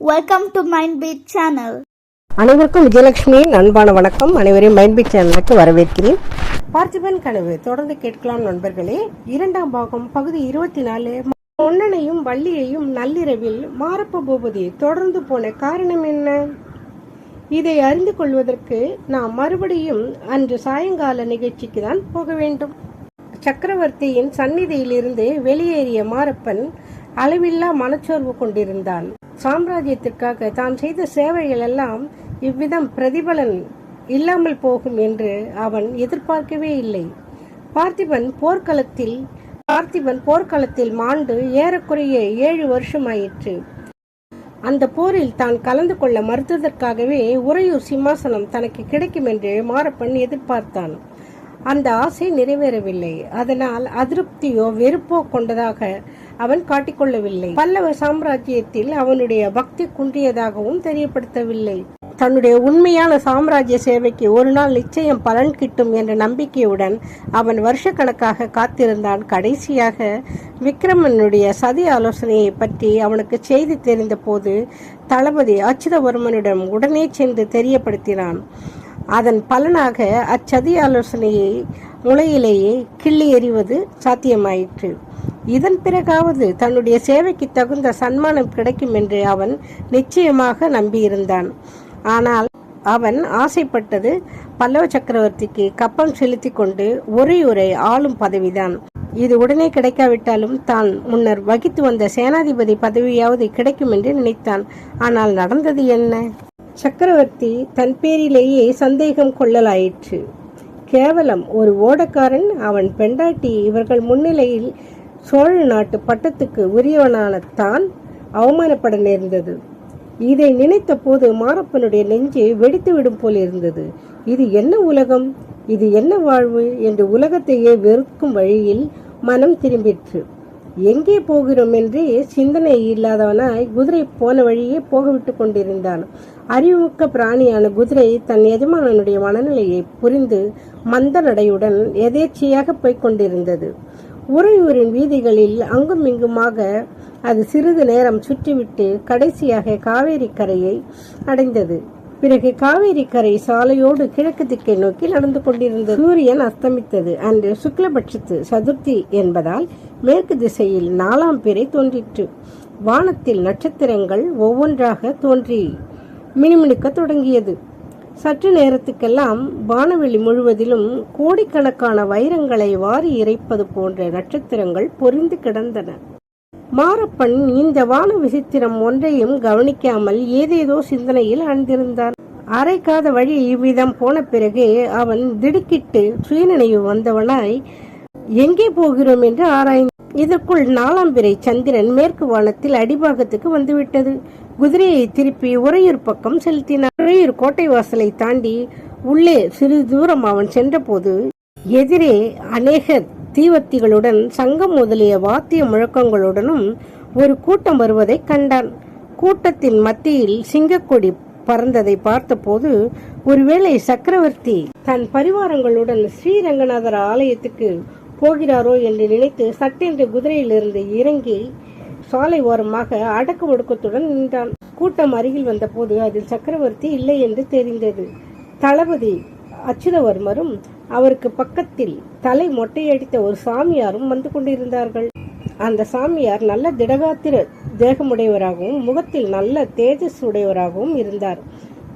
Welcome to Mindbeat channel. அனைவருக்கும் விஜயலட்சுமியின் அன்பான வணக்கம். அனைவரையும் மைண்ட்பிக் சேனலுக்கு வரவேற்கிறேன். பார்த்திபன் கனவு தொடர்ந்து கேட்கலாம் நண்பர்களே. இரண்டாம் பாகம் பகுதி இருபத்தி நாலு பொன்னனையும் வள்ளியையும் நள்ளிரவில் மாரப்ப பூபதி தொடர்ந்து போன காரணம் என்ன? இதை அறிந்து கொள்வதற்கு நாம் மறுபடியும் அன்று சாயங்கால நிகழ்ச்சிக்கு தான் போக வேண்டும். சக்கரவர்த்தியின் சந்நிதியிலிருந்து வெளியேறிய மாரப்பன் அளவில்லா மனச்சோர்வு கொண்டிருந்தான். சாம்ராஜ்யத்திற்காக தான் செய்த சேவைகள் எல்லாம் இவ்விதம் பிரதிபலன் இல்லாமல் போகும் என்று அவன் எதிர்பார்க்கவே இல்லை. பார்த்திபன் போர்க்களத்தில் பார்த்திபன் போர்க்களத்தில் மாண்டு ஏறக்குறைய ஏழு வருஷமாயிற்று. அந்த போரில் தான் கலந்து கொள்ள மறுத்ததற்காகவே உறையூர் சிம்மாசனம் தனக்கு கிடைக்கும் என்று மாரப்பன் எதிர்பார்த்தான். அந்த ஆசை நிறைவேறவில்லை. அதனால் அதிருப்தியோ வெறுப்போ கொண்டதாக அவன் காட்டிக்கொள்ளவில்லை. பல்லவ சாம்ராஜ்யத்தில் அவனுடைய பக்தி குன்றியதாகவும் தெரியப்படுத்தவில்லை. தன்னுடைய உண்மையான சாம்ராஜ்ய சேவைக்கு ஒரு நாள் நிச்சயம் பலன் கிட்டும் என்ற நம்பிக்கையுடன் அவன் வருஷக்கணக்காக காத்திருந்தான். கடைசியாக விக்ரமனுடைய சதி ஆலோசனையை பற்றி அவனுக்கு செய்தி தெரிந்த போது தளபதி அச்சுதவர்மனிடம் உடனே சென்று தெரியப்படுத்தினான். அதன் பலனாக அச்சதி ஆலோசனையை முளையிலேயே கிள்ளி எறிவது சாத்தியமாயிற்று. இதன் பிறகாவது தன்னுடைய சேவைக்கு தகுந்த சன்மானம் கிடைக்கும் என்று அவன் நிச்சயமாக நம்பியிருந்தான். ஆனால் அவன் ஆசைப்பட்டது பல்லவ சக்கரவர்த்திக்கு கப்பம் செலுத்தி கொண்டு ஒரே ஒரே ஆளும் பதவிதான். இது உடனே கிடைக்காவிட்டாலும் தான் முன்னர் வகித்து வந்த சேனாதிபதி பதவியாவது கிடைக்கும் என்று நினைத்தான். ஆனால் நடந்தது என்ன? சக்கரவர்த்தி தன் பேரிலேயே சந்தேகம் கொள்ளலாயிற்று. கேவலம் ஒரு ஓடக்காரன் அவன் பெண்டாட்டி இவர்கள் முன்னிலையில் சோழ நாட்டு பட்டத்துக்கு உரியவனான தான் அவமானப்பட நேர்ந்தது. இதை நினைத்த போது மாரப்பனுடைய நெஞ்சு வெடித்து விடும் போல் இருந்தது. இது என்ன உலகம்? இது என்ன வாழ்வு? என்று உலகத்தையே வெறுக்கும் வழியில் மனம் திரும்பிற்று. எங்கே போகிறோம் என்று சிந்தனை இல்லாதவனாய் குதிரை போன வழியே போகவிட்டு கொண்டிருந்தான். அறிவுமிக்க பிராணியான குதிரை தன் எஜமானனுடைய மனநிலையை புரிந்து மந்த நடையுடன் எதேச்சியாக போய்க் கொண்டிருந்தது. உறையூரின் வீதிகளில் அங்கும் இங்குமாக அது சிறிது நேரம் சுற்றிவிட்டு கடைசியாக காவேரி கரையை அடைந்தது. பிறகு காவேரி கரை சாலையோடு கிழக்கு திக்கை நோக்கி நடந்து கொண்டிருந்த சூரியன் அஸ்தமித்தது. அன்று சுக்லபட்சத்து சதுர்த்தி என்பதால் மேற்கு திசையில் நாலாம் பிறை தோன்றிற்று. வானத்தில் நட்சத்திரங்கள் ஒவ்வொன்றாக தோன்றி மினுமினுக்க தொடங்கியது. சற்று நேரத்துக்கெல்லாம் வானவெளி முழுவதிலும் கோடிக்கணக்கான வைரங்களை வாரி இறைப்பது போன்ற நட்சத்திரங்கள் பொறிந்து கிடந்தன. மாரப்பன் இந்த வான விசித்திரம் ஒன்றையும் கவனிக்காமல் ஏதேதோ சிந்தனையில் ஆழ்ந்திருந்தான் அரைக்காத வழி இவ்விதம் போன பிறகு அவன் திடுக்கிட்டு சுயநினைவு வந்தவனாய் எங்கே போகிறோம்? என்று ஆராய்ந்து இதற்குள் நாலாம் பிறை சந்திரன் மேற்கு வானத்தில் அடிபாகத்துக்கு வந்துவிட்டது. குதிரையை திருப்பி உறையூர் பக்கம் செலுத்தினான். உறையூர் கோட்டை வாசலை தாண்டி உள்ளே சிறிது தூரம் அவன் சென்றபோது எதிரே அநேகர் தீவர்த்திகளுடன் சங்கம் முதலிய வாத்திய முழக்கங்களுடனும் ஒரு கூட்டம் வருவதை கண்டான். கூட்டத்தின் மத்தியில் சிங்கக்கொடி பறந்ததை பார்த்தபோது ஒருவேளை சக்கரவர்த்தி தன் பரிவாரங்களுடன் ஸ்ரீரங்கநாதர் ஆலயத்துக்கு போகிறாரோ என்று நினைத்து சட்டென்று குதிரையிலிருந்து இறங்கி சாலை ஓரமாக அடக்கு ஒடுக்கத்துடன் நின்றான். கூட்டம் அருகில் வந்தபோது அதில் சக்கரவர்த்தி இல்லை என்று தெரிந்தது. தளபதி அச்சுதவர்மரும் அவருக்கு பக்கத்தில் தலை மொட்டையடித்த ஒரு சாமியாரும் வந்து கொண்டிருந்தார்கள். அந்த சாமியார் நல்ல திடகாத்திர தேகமுடையவராகவும் முகத்தில் நல்ல தேஜஸ் உடையவராகவும் இருந்தார்.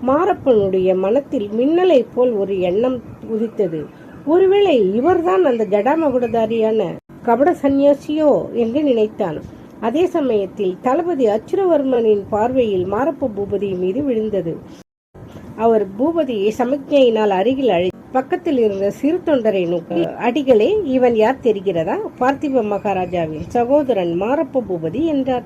மாரப்பனுடைய மனத்தில் மின்னலை போல் ஒரு எண்ணம் உதித்தது. ஒருவேளை இவர்தான் அந்த ஜடாமகுடதாரியான கபட சந்நியாசியோ என்று நினைத்தான். அதே சமயத்தில் தளபதி அச்சுரவர்மனின் பார்வையில் மாரப்ப பூபதி மீது விழுந்தது. அவர் பூபதியை சமிக்ஞையினால் அருகில் அழை பக்கத்தில் இருந்த சிறு தொண்டரை நோக்கி அடிகளே இவன் யார் தெரிகிறதா? பார்த்திப மகாராஜாவின் சகோதரன் மாரப்ப பூபதி என்றார்.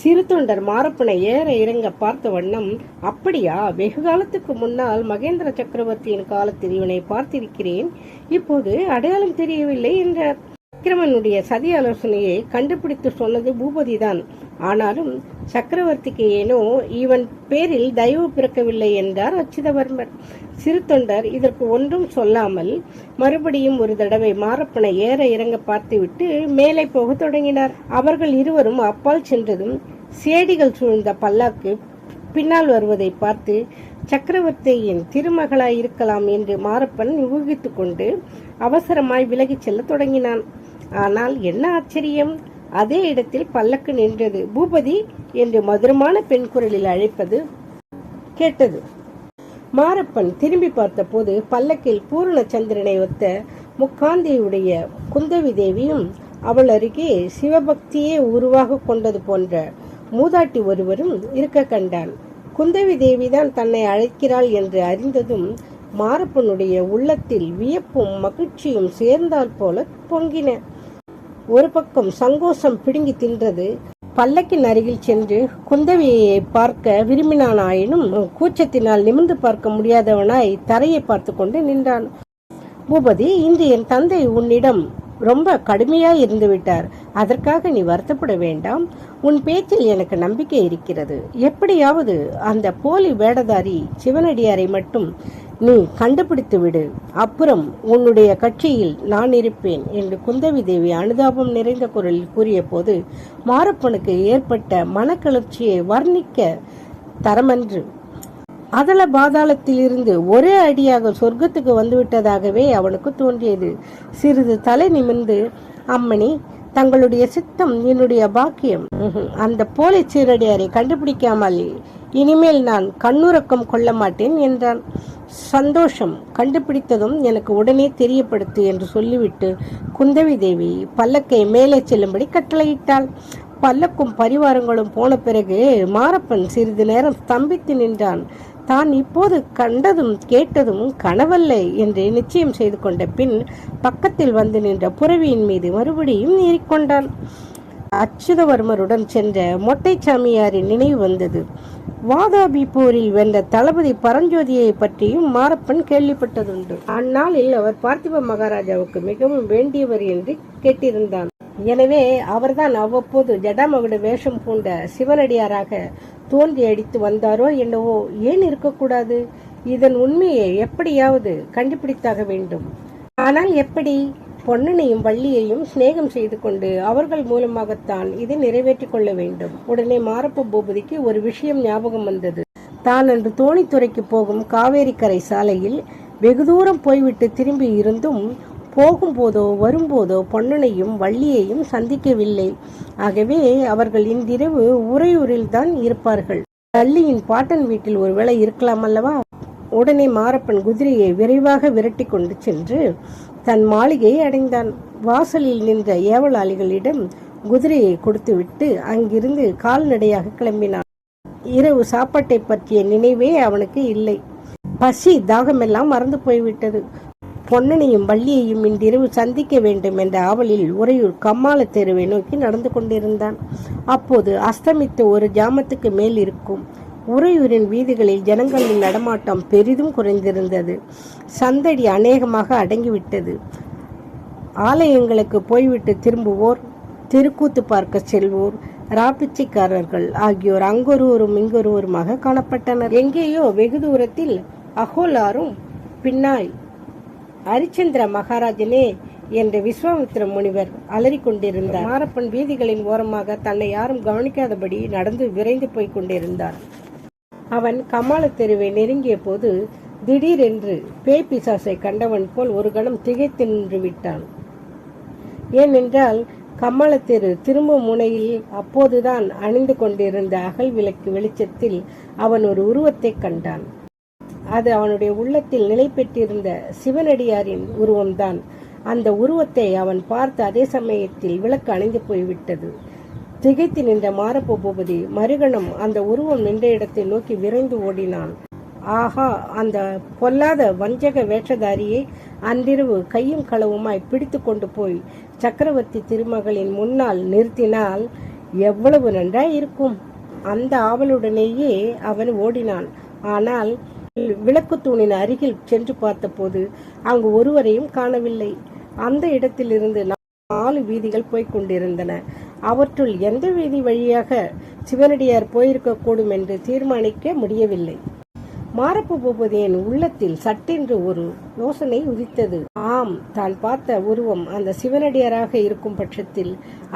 சிறு தொண்டர் மாரப்பனை ஏற இறங்க பார்த்த வண்ணம் அப்படியா? வெகு காலத்துக்கு முன்னால் மகேந்திர சக்கரவர்த்தியின் காலத்தில் இவனை பார்த்திருக்கிறேன். இப்போது அடையாளம் தெரியவில்லை என்றார். விக்ரமனுடைய சதி ஆலோசனையை கண்டுபிடித்து சொன்னது பூபதிதான். ஆனாலும் சக்கரவர்த்திக்கு ஏனோ இவன் பேரில் தயவு பிறக்கவில்லை என்றார் அச்சுதவர்மர். சிறு தொண்டர் இதற்கு ஒன்றும் சொல்லாமல் மறுபடியும் ஒரு தடவை மாரப்பனை ஏற இறங்க பார்த்துவிட்டு மேலே போக தொடங்கினார். அவர்கள் இருவரும் அப்பால் சென்றதும் சேடிகள் சூழ்ந்த பல்லாக்கு பின்னால் வருவதை பார்த்து சக்கரவர்த்தியின் திருமகளாய் இருக்கலாம் என்று மாரப்பன் ஊகித்துக்கொண்டு அவசரமாய் விலகிச் செல்லத் தொடங்கினான். ஆனால் என்ன ஆச்சரியம்? அதே இடத்தில் பல்லக்கு நின்றது. பூபதி என்று மதுரமான பெண் குரலில் அழைப்பது கேட்டது. மாரப்பன் திரும்பி பார்த்தபோது பல்லக்கில் பூரண சந்திரனை ஒத்த முக்காந்தியுடைய குந்தவி தேவியும் அவள் அருகே சிவபக்தியே உருவாக கொண்டது போன்ற மூதாட்டி ஒருவரும் இருக்க கண்டான். குந்தவி தேவிதான் தன்னை அழைக்கிறாள் என்று அறிந்ததும் மாரப்பனுடைய உள்ளத்தில் வியப்பும் மகிழ்ச்சியும் சேர்ந்தால் போல பொங்கின. ஒரு பக்கம் சங்கோஷம் பிடுங்கி தின்றது பல்லக்கின் அருகில் சென்று குந்தவியை பார்க்க விரும்பினானாயினும் கூச்சத்தினால் நிமிர்ந்து பார்க்க முடியாதவனாய் தரையை பார்த்து கொண்டு நின்றான். பூபதி இன்று என் தந்தை உன்னிடம் ரொம்ப கடுமையாய் இருந்து விட்டார். அதற்காக நீ வருத்தப்பட வேண்டாம். உன் பேச்சில் எனக்கு நம்பிக்கை இருக்கிறது. எப்படியாவது அந்த போலி வேடதாரி சிவனடியாரை மட்டும் நீ கண்டுபிடித்து விடு. அப்புறம் உன்னுடைய கட்சியில் நான் இருப்பேன் என்று குந்தவி தேவி அனுதாபம் நிறைந்த குரலில் கூறிய போது மாரப்பனுக்கு ஏற்பட்ட மனக்கிளர்ச்சியை வர்ணிக்க தரமன்று. அதல பாதாளத்திலிருந்து ஒரே அடியாக சொர்க்கத்துக்கு வந்துவிட்டதாகவே அவனுக்கு தோன்றியது. சிறிது தலை நிமிர்ந்து அம்மணி தங்களுடைய சித்தம் என்னுடைய பாக்கியம். அந்த போலி சீரடியாரை கண்டுபிடிக்காமல் இனிமேல் நான் கண்ணுறக்கம் கொள்ள மாட்டேன் என்றான். சந்தோஷம் கண்டுபிடித்ததும் எனக்கு உடனே தெரியப்படுத்து என்று சொல்லிவிட்டு குந்தவி தேவி பல்லக்கை மேலே செல்லும்படி கட்டளையிட்டாள். பல்லக்கும் பரிவாரங்களும் போன பிறகு மாரப்பன் சிறிது நேரம் ஸ்தம்பித்து நின்றான். தான் இப்போது கண்டதும் கேட்டதும் கனவல்ல என்று நிச்சயம் செய்து கொண்ட பின் பக்கத்தில் வந்து நின்ற புறவியின் மீது மறுபடியும் ஏறிக்கொண்டான். அச்சுதவர்மருடன் சென்ற மொட்டை சாமியாரின் நினைவு வந்தது. வாதாபி போரில் வென்ற தளபதி பரஞ்சோதியை பற்றியும் மாரப்பன் கேள்விப்பட்டதுண்டு. அந்நாளில் அவர் பார்த்திப மகாராஜாவுக்கு மிகவும் வேண்டியவர் என்று கேட்டிருந்தான். எனவே அவர்தான் அவ்வப்போது ஜடாமகுட வேஷம் பூண்ட சிவனடியாராக தோன்றி அடித்து வந்தாரோ என்னவோ ஏன் இருக்கக்கூடாது? இதன் உண்மையை எப்படியாவது கண்டுபிடித்தாக வேண்டும். ஆனால் எப்படி? பொன்னனையும் வள்ளியையும் சிநேகம் செய்து கொண்டு அவர்கள் மூலமாகத்தான் இதை நிறைவேற்றிக் கொள்ள வேண்டும். உடனே மாரப்ப பூபதிக்கு ஒரு விஷயம் ஞாபகம் வந்தது. தான் அன்று தோணித்துறைக்கு போகும் காவேரிக்கரை சாலையில் வெகு தூரம் போய்விட்டு திரும்பி இருந்தும் போகும்போதோ வரும்போதோ பொன்னனையும் வள்ளியையும் சந்திக்கவில்லை. ஆகவே அவர்கள் இன்றிரவு உறையூரில் தான் இருப்பார்கள். வள்ளியின் பாட்டன் வீட்டில் ஒருவேளை இருக்கலாம் அல்லவா? உடனே மாரப்பன் குதிரையை விரைவாக விரட்டி கொண்டு சென்று தன் மாளிகையை அடைந்தான். வாசலில் நின்ற ஏவலாளிகளிடம் குதிரையை கொடுத்துவிட்டு அங்கிருந்து கால்நடையாக கிளம்பினான். இரவு சாப்பாட்டை பற்றிய நினைவே அவனுக்கு இல்லை. பசி தாகமெல்லாம் மறந்து போய்விட்டது. பொன்னனையும் வள்ளியையும் இன்றிரவு சந்திக்க வேண்டும் என்ற ஆவலில் உறையூர் கம்மாள தெருவை நோக்கி நடந்து கொண்டிருந்தான். அப்போது அஸ்தமித்த ஒரு ஜாமத்துக்கு மேல் இருக்கும். உறையூரின் வீதிகளில் ஜனங்களின் நடமாட்டம் பெரிதும் குறைந்திருந்தது. சந்தடி அநேகமாக அடங்கிவிட்டது. ஆலயங்களுக்கு போய்விட்டு திரும்புவோர் திருக்கூத்து பார்க்க செல்வோர் ராப்பிச்சைக்காரர்கள் ஆகியோர் அங்கொருவரும் இங்கொருவருமாக காணப்பட்டனர். எங்கேயோ வெகு தூரத்தில் அகோலாரும் பின்னாய் ஹரிச்சந்திர மகாராஜனே என்ற விஸ்வாமித்திர முனிவர் அலறிக்கொண்டிருந்தார். மாரப்பன் வீதிகளின் ஓரமாக தன்னை யாரும் கவனிக்காதபடி நடந்து விரைந்து போய்க் கொண்டிருந்தார். அவன் கமால தெருவை நெருங்கிய போது திடீரென்று பேய் பிசாசை கண்டவன் போல் ஒரு கணம் திகைத்து நின்று விட்டான். ஏனென்றால் கம்மளத்தெரு திரும்ப முனையில் அப்போதுதான் அணிந்து கொண்டிருந்த அகல் விளக்கு வெளிச்சத்தில் அவன் ஒரு உருவத்தை கண்டான். அது அவனுடைய உள்ளத்தில் நிலை பெற்றிருந்த சிவனடியாரின் உருவம்தான். அந்த உருவத்தை அவன் பார்த்த அதே சமயத்தில் விளக்கு அணைந்து போய்விட்டது. திகைத்து நின்ற மாரப்ப பூபதி மறுகணம் அந்த உருவம் நின்ற இடத்தை நோக்கி விரைந்து ஓடினான். ஆஹா அந்த பொல்லாத வஞ்சக வேஷதாரியை அன்றிரவு கையும் களவுமாய் பிடித்து கொண்டு போய் சக்கரவர்த்தி திருமகளின் முன்னால் நிறுத்தினால் எவ்வளவு நன்றாய் இருக்கும் அந்த ஆவலுடனேயே அவன் ஓடினான். ஆனால் விளக்கு தூணின் அருகில் சென்று பார்த்தபோது அங்கு ஒருவரையும் காணவில்லை. அந்த இடத்திலிருந்து நாலு வீதிகள் போய்க் கொண்டிருந்தன. அவற்றுள் எந்த வீதி வழியாக சிவனடியார் போயிருக்கக்கூடும் என்று தீர்மானிக்க முடியவில்லை. மாரப்ப பூபதியின் உள்ளத்தில் சட்டென்று ஒரு யோசனை உதித்தது. ஆம் தான் பார்த்த உருவம் அந்த சிவனடியாராக இருக்கும் பட்சத்தில்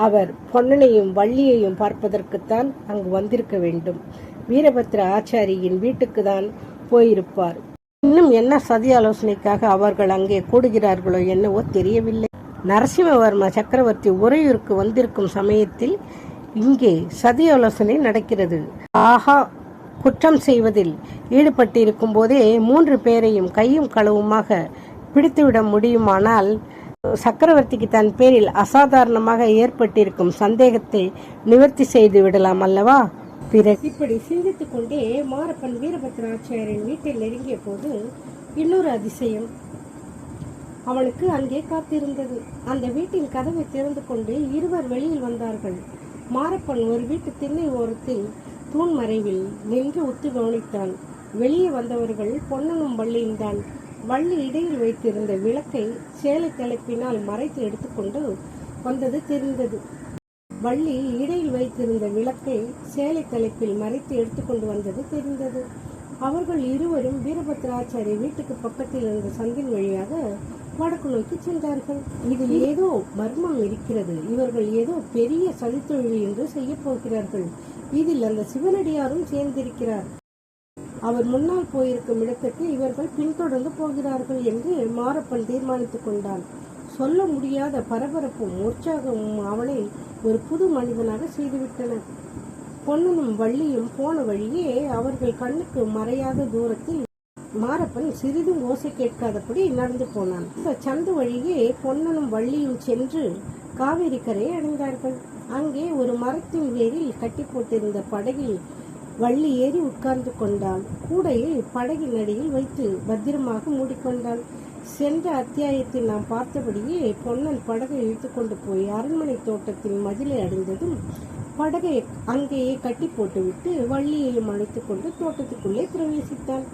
அவர் பொன்னனையும் வள்ளியையும் பார்ப்பதற்குத்தான் அங்கு வந்திருக்க வேண்டும். வீரபத்ர ஆச்சாரியின் வீட்டுக்கு தான் போயிருப்பார். இன்னும் என்ன சதி ஆலோசனைக்காக அவர்கள் அங்கே கூடுகிறார்களோ என்னவோ தெரியவில்லை. நரசிம்மவர்ம சக்கரவர்த்தி உறையூருக்கு வந்திருக்கும் சமயத்தில் இங்கே சதி ஆலோசனை நடக்கிறது. ஆஹா குற்றம் செய்வதில் ஈடுபட்டிருக்கும் போதே மூன்று பேரையும் கையும் களவுமாக பிடித்துவிட முடியுமானால் சக்கரவர்த்திக்கு தன் பேரில் அசாதாரணமாக ஏற்பட்டிருக்கும் சந்தேகத்தை நிவர்த்தி செய்து விடலாம் அல்லவா? பிறகு இப்படி சிந்தித்துக் கொண்டே மாரப்பன் வீரபத்ராச்சாரியன் வீட்டில் நெருங்கிய போது இன்னொரு அதிசயம். அவளுக்கு அங்கே காத்திருந்தது. அந்த வீட்டின் கதவை திறந்து கொண்டு இருவர் வெளியில் வந்தார்கள். மாரப்பன் ஒரு வீட்டு திண்ணை ஓரத்தில் தூண் மறைவில் நின்று உத்து கவனித்தான். வெளியே வந்தவர்கள் பொன்னனும் வள்ளியும் தான். வள்ளி இடையில் வைத்திருந்த விளக்கை சேலை தலைப்பினால் மறைத்து எடுத்துக்கொண்டு வந்தது தெரிந்தது. வள்ளி இடையில் வைத்திருந்த விளக்கை சேலை தலைப்பில் மறைத்து எடுத்துக்கொண்டு வந்தது தெரிந்தது. அவர்கள் இருவரும் வீரபத்ராச்சாரி வீட்டுக்கு பக்கத்தில் இருந்த சந்தின் வழியாக வடக்கு நோக்கி சென்றார்கள் இதில் ஏதோ மர்மம் இருக்கிறது. இவர்கள் ஏதோ பெரிய சதித்தொழில் என்று செய்ய போகிறார்கள். இதில் அந்த சிவனடியாரும் சேர்ந்திருக்கிறார். அவர் முன்னால் போயிருக்கும் இடத்துக்கு இவர்கள் பின்தொடர்ந்து போகிறார்கள் என்று மாரப்பன் தீர்மானித்துக் கொண்டான். சொல்ல முடியாத பரபரப்பும் உற்சாகமும் அவனை ஒரு புது மனிதனாக செய்துவிட்டன. பொன்னனும் வள்ளியும் போன வழியே அவர்கள் கண்ணுக்கு மறையாத தூரத்தில் மாரப்பன் சிறிதும் ஓசை கேட்காதபடி நடந்து போனான். இந்த சந்து வழியே பொன்னனும் வள்ளியும் சென்று காவேரி கரையை அடைந்தார்கள். அங்கே ஒரு மரத்தின் வேரில் கட்டி போட்டிருந்த படகில் வள்ளி ஏறி உட்கார்ந்து கொண்டாள் கூடையில் படகின் அடியில் வைத்து பத்திரமாக மூடிக்கொண்டாள் சென்ற அத்தியாயத்தில் நாம் பார்த்தபடியே பொன்னன் படகை இழுத்துக்கொண்டு போய் அரண்மனை தோட்டத்தின் மதிலை அடைந்ததும் படகை அங்கேயே கட்டி போட்டுவிட்டு வள்ளியையும் அழைத்துக் கொண்டு தோட்டத்துக்குள்ளே பிரவேசித்தான்.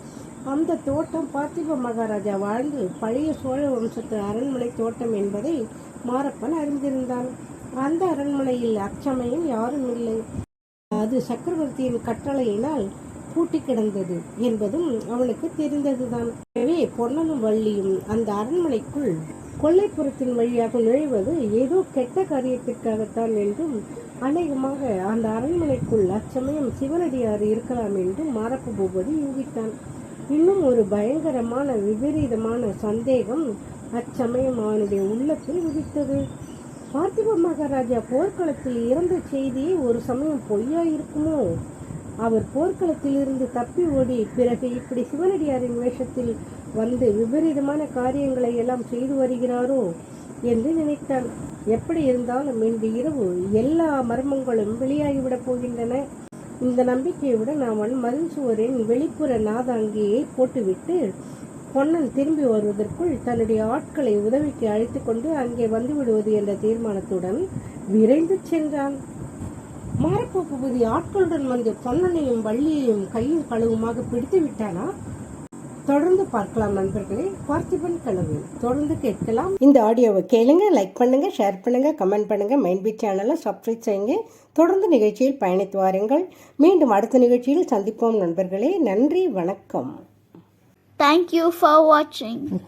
அந்த தோட்டம் பார்த்திப மகாராஜா வாழ்ந்து பழைய சோழ வம்சத்து அரண்மனை தோட்டம் என்பதை மாரப்பன் அறிந்திருந்தான். அந்த அரண்மனையில் அச்சமயம் யாரும் இல்லை. அது சக்கரவர்த்தியின் கட்டளையினால் பூட்டி கிடந்தது என்பதும் அவனுக்கு தெரிந்ததுதான். எனவே பொன்னனும் வள்ளியும் அந்த அரண்மனைக்குள் கொல்லைப்புறத்தின் வழியாக நுழைவது ஏதோ கெட்ட காரியத்திற்காகத்தான் என்றும் அநேகமாக அந்த அரண்மனைக்குள் அச்சமயம் சிவனடியார் இருக்கலாம் என்றும் மாரப்ப பூபதி யூகித்தான். இன்னும் ஒரு பயங்கரமான விபரீதமான சந்தேகம் அச்சமயம் அவனுடைய உள்ளத்தில் உதித்தது. பார்த்திப மகாராஜா போர்க்களத்தில் இறந்த செய்தி ஒரு சமயம் பொய்யா இருக்குமோ அவர் போர்க்களத்தில் இருந்து தப்பி ஓடி பிறகு இப்படி சிவனடியாரின் வேஷத்தில் வந்து விபரீதமான காரியங்களை எல்லாம் செய்து வருகிறாரோ என்று நினைத்தான். எப்படி இருந்தாலும் இன்று இரவு எல்லா மர்மங்களும் வெளியாகிவிடப் போகின்றன. இந்த நம்பிக்கையுடன் அவன் மதில் சுவரின் வெளிப்புற நாதாங்கியை போட்டுவிட்டு பொன்னன் திரும்பி வருவதற்குள் தன்னுடைய ஆட்களை உதவிக்கு அழைத்து கொண்டு அங்கே வந்துவிடுவது என்ற தீர்மானத்துடன் விரைந்து சென்றான். மாரப்ப பகுதி ஆட்களுடன் வந்து பொன்னனையும் வள்ளியையும் கையும் களவுமாக பிடித்து விட்டானா தொடர்ந்து பார்க்கலாம் நண்பர்களே. பார்த்திபன் கனவு. தொடர்ந்து கேட்கலாம். இந்த ஆடியோவை கேளுங்க லைக் பண்ணுங்க ஷேர் பண்ணுங்க கமெண்ட் பண்ணுங்க. மைண்ட் பீட் சேனலை சப்ஸ்கிரைப் செய்யுங்க. தொடர்ந்து நிகழ்ச்சியில் பயணித்து வாருங்கள். மீண்டும் அடுத்த நிகழ்ச்சியில் சந்திப்போம் நண்பர்களே. நன்றி வணக்கம். Thank you for watching.